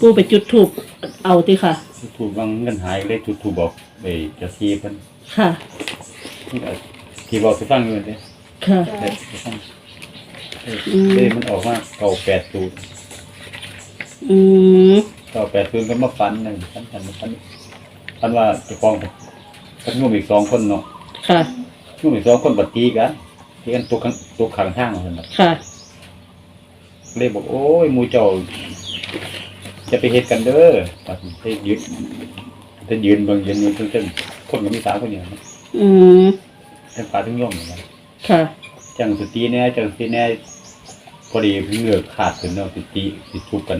ปูไปจุดถูกเอาติค่ะ ถูกบางเงินหายเลยถูกถูกบอกไปจะซีเพิ่นค่ะ นี่ก็ที่บอกสิฟังอยู่เด้ค่ะ เด้สิฟังเอ้ยอืม เด้มันออกมาเก่าแปดศูนย์อืมเก่าแปดศูนย์ก็มาฟันหนึ่งฟันฟันฟันฟันว่าเจะฟองกันนุ่มอีกสองคนเนาะค่ะ นุ่มอีกสองคนบัดตีกันตีกันตัวข้างตัวข้างทางคนน่ะค่ะ เลยบอกโอ้ยหมูเจ้า จะไปเฮ็ดกันเด้อปัดไปยืนจะยืนเบางยืนอยู่เพิ่นๆคนก็มีสามคนเนี่ยนะอืมทั้งปลาทั้งย่อมเหมือนกันค่ะ จังสตีแน่จังสตีแน่พอดีเพิ่งเลือกขาดถึงเนาะสตีสิทุบกัน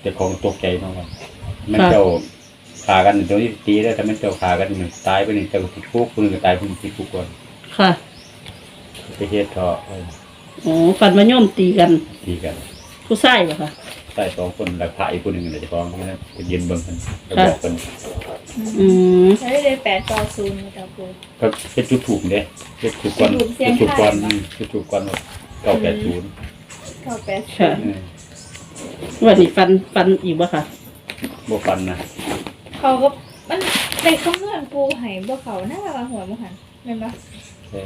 แต่ของตกใจเนาะว่ามันค่ะเจ้าขากันตรงนี้สตีได้แต่มันเจ้าขากันหนึ่งตายไปหนึ่งเจ้าติดคุกคนหนึ่งก็ตายคนหนึ่งติดคุกก่อนค่ะ ไปเฮ็ดเถอะเออโอ้ฟันมาโยมตีกัน ตีกัน ผู้ชายบ่ค่ะ ใต้สองคนหลักพระอีกคนหนึ่งเลยเจะฟ้าของนั้นไปยืนเบิ่งกันก็ค่ะบอกกันอืมใช้เลยแปดต่อศูนย์กับปูก็เฮ็ดจุดถูกเด้เฮ็ดถูกก่อนจุดถูกเสียเฮ็งดถูกก่อนไทยอืมเฮ็ดถูกก่อนเก้าแปดศูนย์เก้าแปดค่ะเออวันนี้ฟันฟันอีกบ่ค่ะ บ่ฟันนะเขาก็มันเลขคำนวณปูไห้บ่เขาหน้าว่าหัวบ่หันแม่นบ่ใช่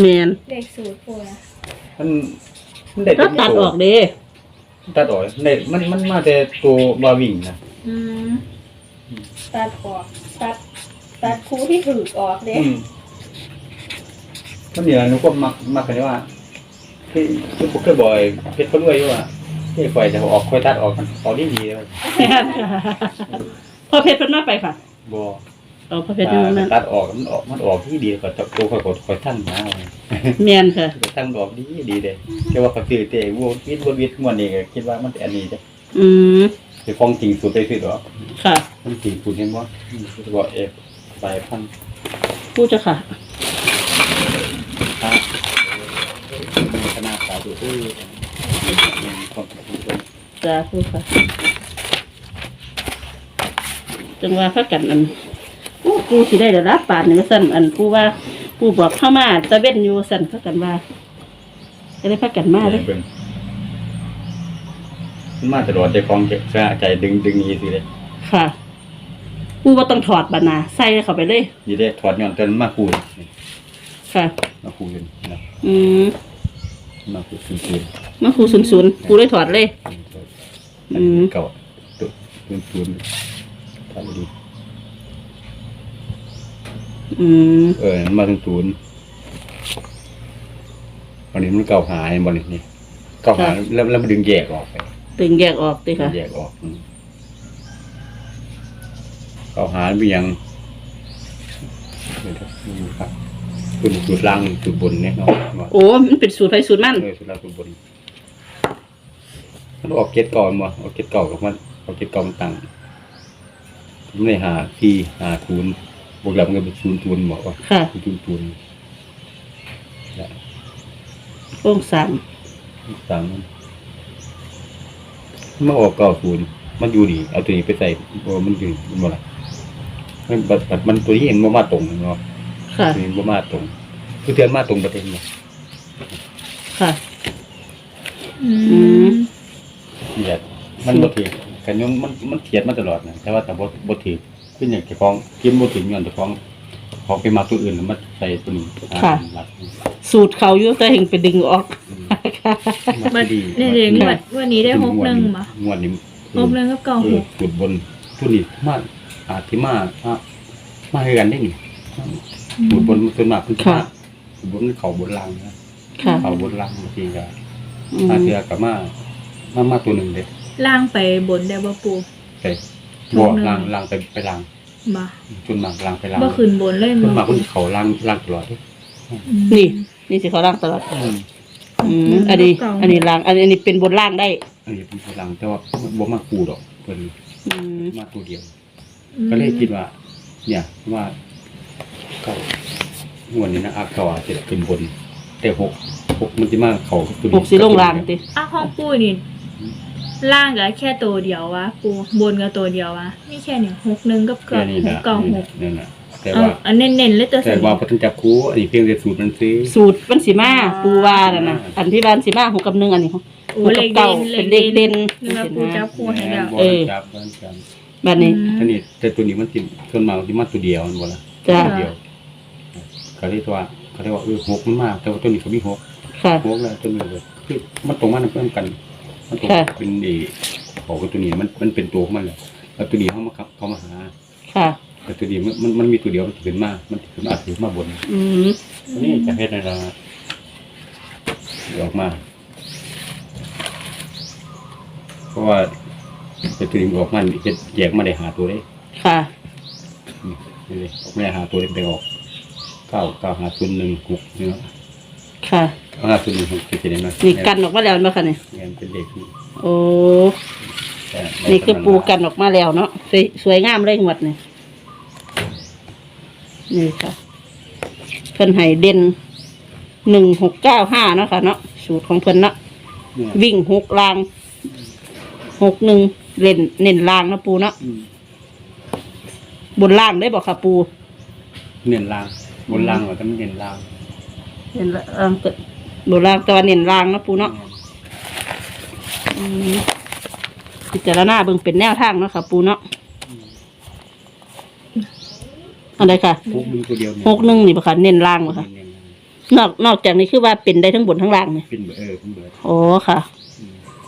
แมนเลขสูตรปูนะมันมันได้ก็เป็นตัดตัวออกเด้ ตัดออกได้มันมันมาแต่ตัวบาวิ่งนะอืมตัดออกตัดตัดคูที่ถือออกเด้อืมมันเนี่ยหนูก็มักมักกันว่าที่ที่ผมเคยบ่อยเพชรเขารวยอยู่ว่าที่ไฟจะออกค่อยตัดออกมันออกดีดีเลยแม่นค่ะพ่อเพชรเพิ่นมาไปค่ะบ่ เอาพ่อเพชรนั่นนั่นตัดออกมันออกมันออกที่ดีกว่าตัวค่อยกดค่อยทั้งนะแมนค่ะทั้งดอกดีดีเลยแค่ว่าเขาซื้อเตะวัววิทย์วัววิทย์มวนนี่ก็คิดว่ามันอันนี้จ้ะอืมคือของจริงสุดไปคือดอกค่ะมันจริงคุณเห็นบ่อืมคือบ่เอฟสายพันธุ์ผู้เจ้าค่ะครับขนาดสาวดูเอ้ยคนคนจ้าผู้ค่ะจังว่าพักกันอัน กูกูสิได้เดี๋ยวรับปานนี่ว่าสั่นอันกูว่ากูบอกเข้ามาตะเว้นอยู่สั่นพักกันว่าก็ได้พักกันมาเลยเบิ่งมันมาตลอดใจคลองใจใจดึงดึงนี้สิเลยค่ะกูว่าต้องถอดบานาใส่เข้าไปเลยนี่ได้ถอดย้อนจนมาคูนี่ค่ะ มาคูนนะอืมมาคูคืนคืนมันครูศูนย์ศูนย์กูเลยถอดเลย อืมเก่าตัวคืนคืนทำดี อืมเออมันมาถึงศูนย์วันนี้มันเก่าหายบอลนี่เก่าหายแล้วแล้วมันดึงแยกออกไปตึงแยกออกติค่ะแยกออกอืมเก่าหายเป็นยังเดี๋ยวนะดูครับคือจุดล่างจุดบนเนี่ยเนาะว่าโอ้มันเป็นสูตรไฟสูตรมันเออจุดล่างจุดบนมันออกเก็ตก่อนมาออกเก็ตเก่ากับมันออกเก็ตเก่ามันตั้งมันเลยหาที่หาทุน บวกแล้วมันก็เป็นศูนย์ทุนบอกว่าค่ะทุนทุนและโค้งสามสามมันมันออกเก้าศูนย์มันอยู่ดีเอาตัวนี้ไปใส่โอ้มันอยู่มันบ่ละมันบัดบัดมันตัวนี้เห็นว่ามาตรงเนาะค่ะตัวนี้ว่ามาตรงคือเตือนมาตรงประเด็นเนาะค่ะ อือืมมเทียดมันบ่ถือกันยมมันมันเทียดมาตลอดนะแต่ว่าแต่บ่บ่ถือ คืออย่างเจ้าของกินบ่ถึงย้อนเจ้าของของไปมาตัวอื่นแล้วมาใส่ตัวนี้อ่าหลักสูตรเขาอยู่แต่เห็นไปดึงออกอืมบัดนี่เด็กงวดวันนี้ได้หกหนึ่งบ่งวดนี้หกหนึ่งกับเก้าเอหอกจุดบนทุนนี่มาอาจที่มามามาให้กันได้นี่จุดบนส่วนมากคือค่ะ จุดบนเขาบนล่างนะค่ะ เขาบนล่างบางทีก็อืมามเทือกับมามามาตัวหนึ่งเด็ดล่างไปบนได้บ่ปู ไป บ่ล่างล่างไปไปล่างบ่ส่วนมากล่างไปล่างบ่ขึ้นบนเลยส่วนมากบ่คนเขาล่างล่างตลอดเด้อืมนี่ นี่สิเขาล่างตลอดอืมอืมอันนี้ อันนี้ล่าง อันนี้อันนี้เป็นบนล่างได้อันนี้เป็นล่างแต่ว่าบ่มาคูดอกเพิ่นอืมมาตัวเดียว ก็เลยคิดว่า เนี่ยว่าเขางวดนี้นะอาเขาอาจจะเป็นบนแต่หกหกมันจะมาเขาตัวนี้หกสีลงล่างติอะของปูนี่ ล่างก็แค่ตัวเดียววะปูบนก็ตัวเดียววะมีแค่เนี่ยหกหนึ่งกับแค่เก้านี้หนะกเก้าหกนั่นแหละแต่เอาว่าอันเน้นๆเลยตัวแต่สันว่าพระท่านจับคูอันนี้เพียงแต่สูตรมันซื้อ สูตรมันสิมาปูว่าน่ะนะอันที่บ้านสิมาหกกับหนึ่งอันนี้โอ้เลขเด่นเป็นเลขเด่นนี่มาปูจับคู่ให้แล้วบ่ได้จับบ่ได้จับบ้านนี้อืมอันนี้แต่ตัวนี้มันสิส่วนมากมันสิมาตัวเดียวมันบ่ล่ะจ้ะตัวเดียวเขาเรียกว่าเขาเรียกว่าเออหกมันมากแต่ว่าตัวนี้ก็มีหกค่ะหกแล้วตัวนี้เลยคือมันตรงมันเพิ่มกัน มันตรงค่ะ เป็นเอออกกับตัวนี้มันมันเป็นตัวของมันแหละแล้วตัวนี้เขามาครับเขามาหาค่ะ แต่ตัวนี้มันมันมันมีตัวเดียวมันถือมามันถือมาถือมาบนอืมอันนี้จะเฮ็ดในเราออกมา เพราะว่าแต่ตัวนี้มันออกมาเฮ็ดแยกมาได้หาตัวได้ค่ะ นี่เลยออกมาได้หาตัวได้ไปออกเก้าเก้าหาศูนย์หนึ่งหกเนาะค่ะ เก้าหาศูนย์หนึ่งหกคือจะได้มานี่กันออกมาแล้วมาค่ะเนี่ยเงินเป็นเด็กนี่โอ้แต่นี่คือปูกันออกมาแล้วเนาะสวยสวยงามเลยหมดนี่นี่ค่ะเพิ่นให้เด่นหนึ่งหกเก้าห้าเนาะค่ะเนาะสูตรของเพิ่นเนาะเนี่ยวิ่งหกลางหกหนึ่งเล่นเน้นลางเนาะปูเนาะอืมบนล่างได้บอกค่ะปูเน้นล่างบนล่างว่าต้องเน้นล่างเน้นละเอ อเกิดบนล่างแตอนเน้นลางเนาะปูเนาะอืมพิจารณาเบิ่งเป็นแนวทางเนาะค่ะ ปูเนาะอะไรค่ะหกหนึ่งตัวเดียวหกหนึ่งนี่ปะค่ะเน้นล่างปะค่ะเน้นล่างนอกนอกจากนี้คือว่าเป็นได้ทั้งบนทั้งล่างเนี่ยเป็นเบอร์เออเป็นเบอร์โอ้ค่ะ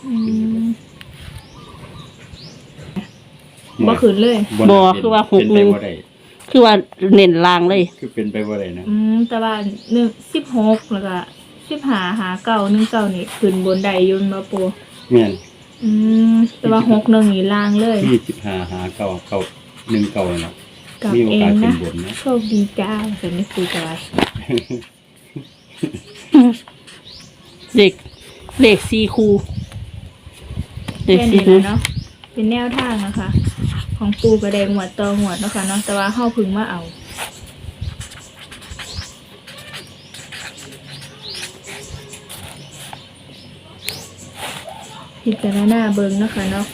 อืมอืมบ่ขึ้นเลย บ่คือว่าหกหนึ่งเป็นไปบ่ได้คือว่าเน้นล่างเลย คือเป็นไปบ่ได้นะ อืมแต่ว่าหนึ่งสิบหกแล้วก็ สิบหาหาเก่าหนึ่งเก่านี่ขึ้นบนใดอยุนมาปูแม่นอืมแต่ว่าหกหนึ่งนี่ล่างเลยที่สิบห้าหาเก้าเก้าหนึ่งเก้าเนาะกลับมีโอเอกาสงเป็นนะบนนะโชคดีจ้าสันนิปูจ้าเด็กเลขสี่คูเลขแค่สี่นี้คูนะเนาะเป็นแนวทางนะคะ ของปูกระแดงหวดต่อหวดเนาะคะเนาะแต่ว่าเข้าพึงมาเอา พิจารณาเบิงเนาะคะเนาะ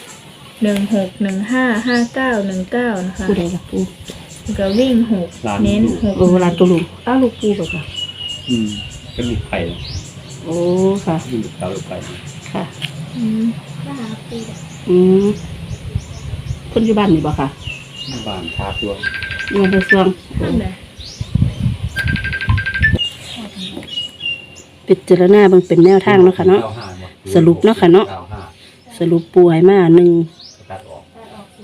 หนึ่งหกหนึ่งห้าห้าเก้าหนึ่งเก้านะคะผู้ใดล่ะปูแล้วก็วิ่งหกเน้นหกโอ้ลานตุลุมอ้าวลูกปูบ่ค่ะ อืมก็มีไข่โอ้ค่ะ มีลูกสาวลูกไข่ค่ะ อืมก็หาปูอืมคนอยู่บ้านนี่บ่ค่ะบ้านทาตัวอยู่ในสวงนั่นแหละพิจารณาเบิ่งเป็นแนวทางเนาะค่ะเนาะ สรุปเนาะค่ะเนาะ ก้ห้า สรุปปูให้มาหนึ่งตัดออก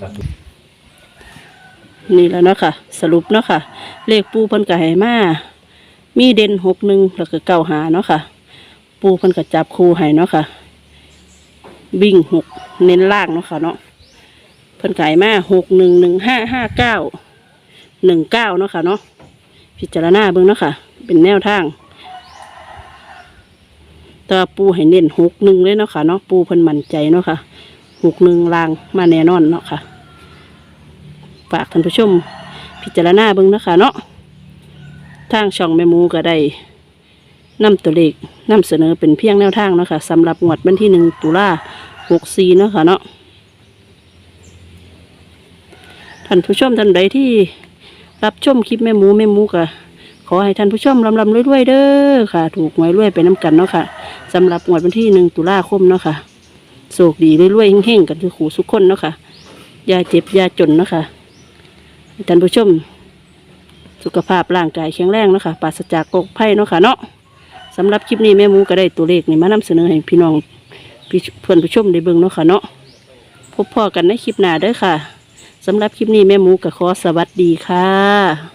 ตัดนี่แล้วเนาะค่ะ สรุปเนาะค่ะ เลขปูเพิ่นก็ให้มามีเด่นหกหนึ่งแล้วก็เก้าหาเนาะค่ะ ปูเพิ่นก็จับคู่ให้เนาะค่ะวิ่งหกเน้นล่างเนาะค่ะเนาะเพิ่นก็ให้มาหกหนึ่งหนึ่งห้าห้าเก้าหนึ่งเก้าเนาะค่ะเนาะพิจารณาเบิ่งเนาะค่ะ เป็นแนวทาง แตัวาปูให้เน้นหกหนึ่งเลยเนาะค่ะเนาะปูเพิ่นมั่นใจเนาะค่ะหกหนึ่งลางมาแน่นอนเนาะค่ะฝากท่านผู้ชม พิจารณาเบิ่งนะคะเนาะทางช่องแม่มูก็ได้นำตัวเลขนำเสนอเป็นเพียงแนวทางเนาะคะสำหรับงวดวันที่หนึ่งตุลาหกสี่เนาะค่ะเนาะท่านผู้ชมท่านใดที่รับชมคลิปแม่หมูแม่หมูก็ขอให้ท่านผู้ชมลำลำรวยๆเด้อค่ะ ถูกหวยรวยไปน้ำกันเนาะค่ะ สำหรับงวดวันที่หนึ่งตุลาคมเนาะค่ะโศกดีรวยๆเฮงๆกันทุกขู่ทุกคนเนาะค่ะยาเจ็บยาจนเนาะค่ะท่านผู้ชม สุขภาพร่างกายแข็งแรงเนาะคะปราศจากโรคภัยเนาะค่ะเนาะสำหรับคลิปนี้แม่หมูก็ได้ตัวเลขนี่มานำเสนอให้พี่น้องพี่เพื่อนผู้ชมได้เบิ่งเนาะค่ะเนาะพบพ่อกันในคลิปหน้าเด้อค่ะสำหรับคลิปนี้แม่หมูก็ขอสวัสดีค่ะ